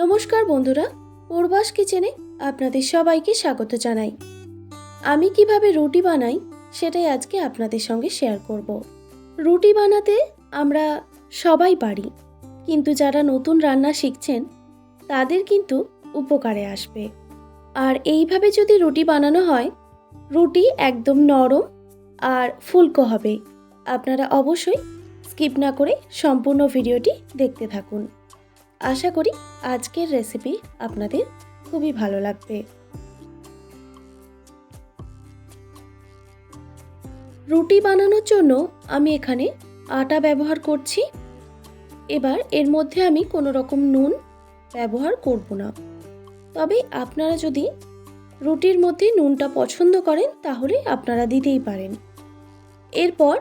নমস্কার বন্ধুরা, পূর্বাস কিচেনে আপনাদের সবাইকে স্বাগত জানাই। আমি কীভাবে রুটি বানাই, সেটাই আজকে আপনাদের সঙ্গে শেয়ার করব। রুটি বানাতে আমরা সবাই পারি, কিন্তু যারা নতুন রান্না শিখছেন, তাদের কিন্তু উপকারে আসবে। আর এইভাবে যদি রুটি বানানো হয়, রুটি একদম নরম আর ফুলকো হবে। আপনারা অবশ্যই স্কিপ না করে সম্পূর্ণ ভিডিওটি দেখতে থাকুন। আশা করি আজকের রেসিপি আপনাদের খুবই ভালো লাগবে। রুটি বানানোর জন্য আমি এখানে আটা ব্যবহার করছি। এবার এর মধ্যে আমি কোনো রকম নুন ব্যবহার করব না। তবে আপনারা যদি রুটির মধ্যে নুনটা পছন্দ করেন, তাহলে আপনারা দিতেই পারেন। এরপর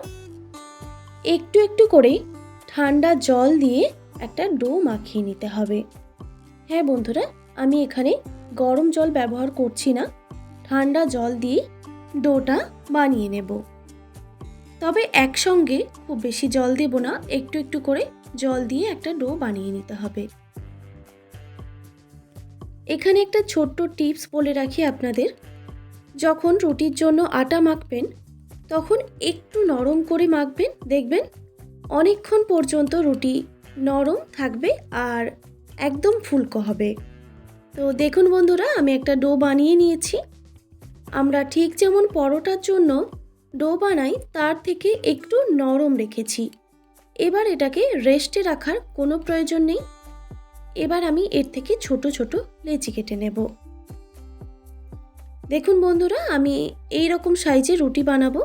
একটু একটু করে ঠান্ডা জল দিয়ে একটা ডো মাখিয়ে নিতে হবে। হ্যাঁ বন্ধুরা, আমি এখানে গরম জল ব্যবহার করছি না। ঠান্ডা জল দিয়ে ডোটা বানিয়ে নেব। তবে একসঙ্গে খুব বেশি জল দেব না, একটু একটু করে জল দিয়ে একটা ডো বানিয়ে নিতে হবে। এখানে একটা ছোট্ট টিপস বলে রাখি আপনাদের। যখন রুটির জন্য আটা মাখবেন, তখন একটু নরম করে মাখবেন। দেখবেন অনেকক্ষণ পর্যন্ত রুটি নরম থাকবে আর একদম ফুলকো হবে। তো দেখুন বন্ধুরা, আমি একটা ডো বানিয়ে নিয়েছি। আমরা ঠিক যেমন পরোটার জন্য ডো বানাই, তার থেকে একটু নরম রেখেছি। এবার এটাকে রেস্টে রাখার কোনো প্রয়োজন নেই। এবার আমি এর থেকে ছোট ছোট লেচি কেটে নেব। দেখুন বন্ধুরা, আমি এই রকম সাইজে রুটি বানাবো।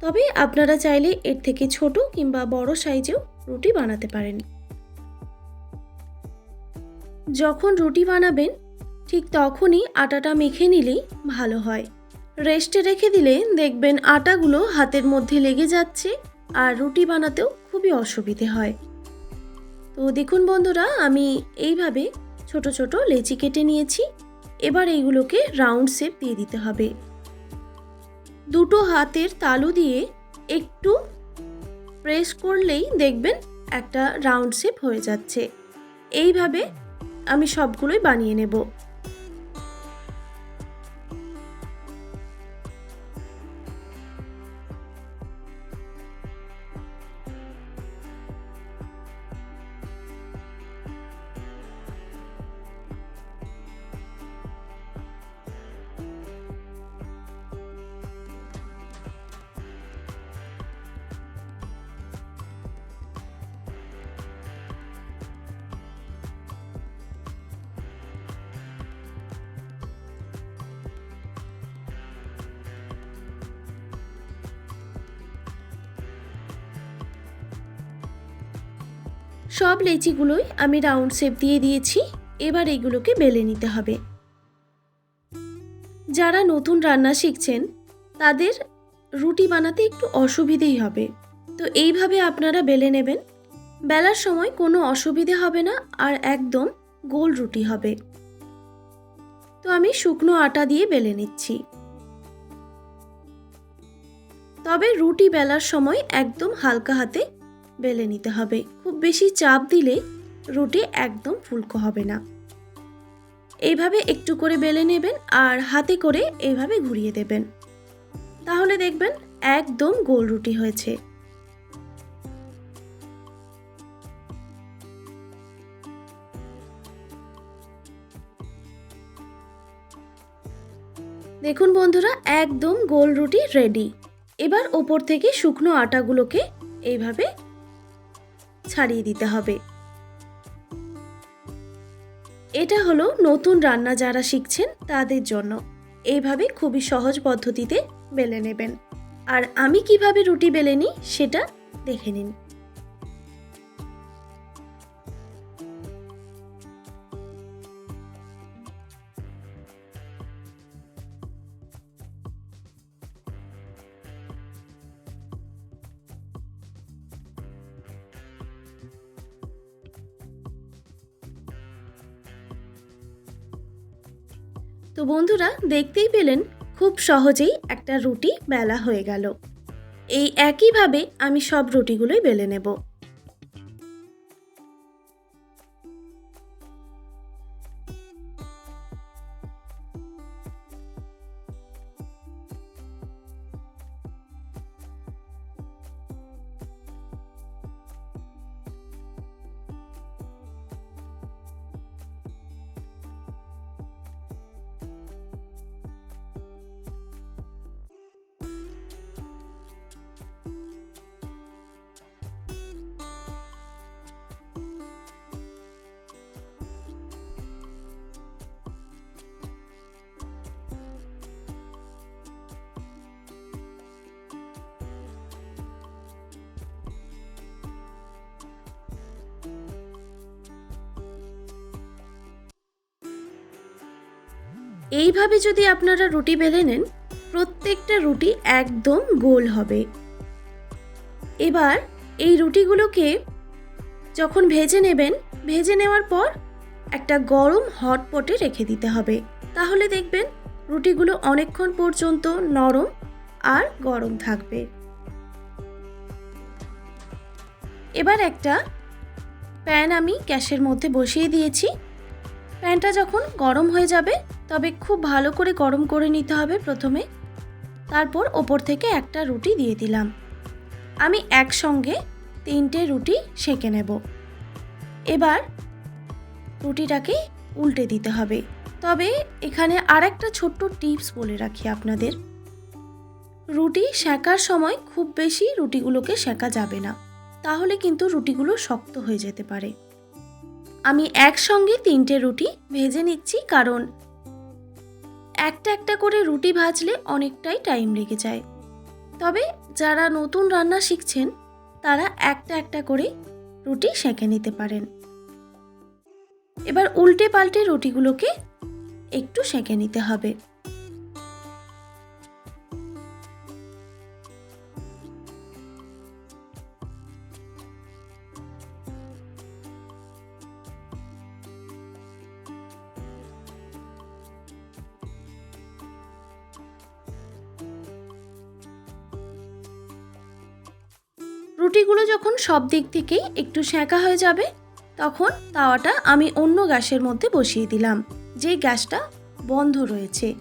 তবে আপনারা চাইলে এর থেকে ছোট কিংবা বড় সাইজেও রুটি বানাতে পারেন। যখন রুটি বানাবেন, ঠিক তখনই আটাটা মেখে নিলেই ভালো হয়। রেস্টে রেখে দিলে দেখবেন আটাগুলো হাতের মধ্যে লেগে যাচ্ছে আর রুটি বানাতেও খুবই অসুবিধে হয়। তো দেখুন বন্ধুরা, আমি এইভাবে ছোট ছোট লেচি কেটে নিয়েছি। এবার এইগুলোকে রাউন্ড শেপ দিয়ে দিতে হবে। দুটো হাতের তালু দিয়ে একটু প্রেস করলেই দেখবেন একটা রাউন্ড শেপ হয়ে যাচ্ছে। এইভাবে আমি সবগুলোই বানিয়ে নেব। সব লেচিগুলোই আমি রাউন্ড শেপ দিয়ে দিয়েছি। এবার এগুলোকে বেলে নিতে হবে। যারা নতুন রান্না শিখছেন, তাদের রুটি বানাতে একটু অসুবিধেই হবে। তো এইভাবে আপনারা বেলে নেবেন। বেলার সময় কোনো অসুবিধে হবে না আর একদম গোল রুটি হবে। তো আমি শুকনো আটা দিয়ে বেলে নিচ্ছি। তবে রুটি বেলার সময় একদম হালকা হাতে বেলে নিতে হবে। খুব বেশি চাপ দিলে রুটি একদম ফুলকো হবে না। এইভাবে একটু করে বেলে নেবেন আর হাতে করে এইভাবে ঘুরিয়ে দেবেন। তাহলে দেখবেন একদম গোল রুটি হয়েছে। দেখুন বন্ধুরা, একদম গোল রুটি রেডি। এবার ওপর থেকে শুকনো আটাগুলোকে এইভাবে ছাড়িয়ে দিতে হবে। এটা হলো নতুন রান্না যারা শিখছেন তাদের জন্য। এইভাবে খুবই সহজ পদ্ধতিতে বেলে নেবেন। আর আমি কীভাবে রুটি বেলে নিই সেটা দেখে নিন। তো বন্ধুরা, দেখতেই পেলেন খুব সহজেই একটা রুটি বেলা হয়ে গেল। এই একইভাবে আমি সব রুটিগুলোই বেলে নেব। এইভাবে যদি আপনারা রুটি বেলে নেন, প্রত্যেকটা রুটি একদম গোল হবে। এবার এই রুটিগুলোকে যখন ভেজে নেবেন, ভেজে নেওয়ার পর একটা গরম হট পটে রেখে দিতে হবে। তাহলে দেখবেন রুটিগুলো অনেকক্ষণ পর্যন্ত নরম আর গরম থাকবে। এবার একটা প্যান আমি গ্যাসের মধ্যে বসিয়ে দিয়েছি। প্যানটা যখন গরম হয়ে যাবে তবে খুব ভালো করে গরম করে নিতে হবে প্রথমে। তারপর ওপর থেকে একটা রুটি দিয়ে দিলাম। আমি একসঙ্গে তিনটে রুটি সেঁকে নেব। এবার রুটিটাকে উল্টে দিতে হবে। তবে এখানে আরেকটা ছোট্ট টিপস বলে রাখি আপনাদের। রুটি সেঁকার সময় খুব বেশি রুটিগুলোকে সেঁকা যাবে না। তাহলে কিন্তু রুটিগুলো শক্ত হয়ে যেতে পারে। আমি একসঙ্গে তিনটে রুটি ভেজে নিচ্ছি কারণ একটা একটা করে রুটি ভাজলে অনেকটাই টাইম লেগে যায়। তবে যারা নতুন রান্না শিখছেন, তারা একটা একটা করে রুটি সেঁকে নিতে পারেন। এবার উল্টে পাল্টে রুটিগুলোকে একটু সেঁকে নিতে হবে। রুটিগুলো যখন সব দিক থেকেই একটু সেঁকা হয়ে যাবে, তখন তাওয়াটা আমি অন্য গ্যাসের মধ্যে বসিয়ে দিলাম, যে গ্যাসটা বন্ধ রয়েছে।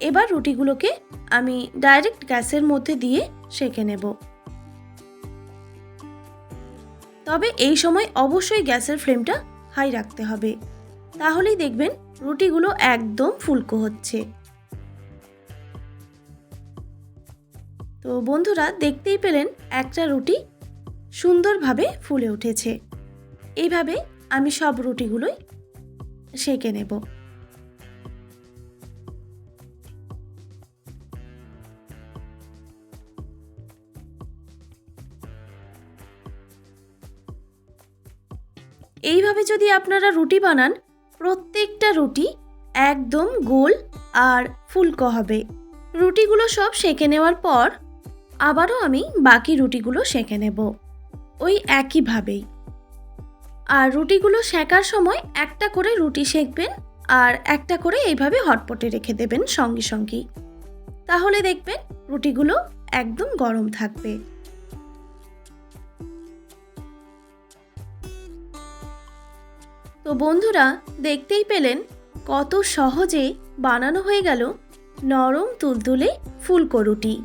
এবার রুটিগুলোকে আমি ডাইরেক্ট গ্যাসের মধ্যে দিয়ে সেঁকে নেব। তবে এই সময় অবশ্যই গ্যাসের ফ্লেমটা হাই রাখতে হবে। তাহলেই দেখবেন রুটিগুলো একদম ফুলকো হচ্ছে। তো বন্ধুরা দেখতেই পেলেন একটা রুটি সুন্দরভাবে ফুলে উঠেছে। এইভাবে আমি সব রুটিগুলোই সেঁকে নেব। এইভাবে যদি আপনারা রুটি বানান, প্রত্যেকটা রুটি একদম গোল আর ফুলকো হবে। রুটিগুলো সব সেঁকে নেওয়ার পর আবারও আমি বাকি রুটিগুলো সেঁকে নেব। ওই একইভাবেই। আর রুটিগুলো সেঁকার সময় একটা করে রুটি সেঁকবেন আর একটা করে এইভাবে হটপটে রেখে দেবেন সঙ্গে সঙ্গেই। তাহলে দেখবেন রুটিগুলো একদম গরম থাকবে। তো বন্ধুরা, দেখতেই পেলেন কত সহজে বানানো হয়ে গেল নরম তুলতুলে ফুলকো রুটি।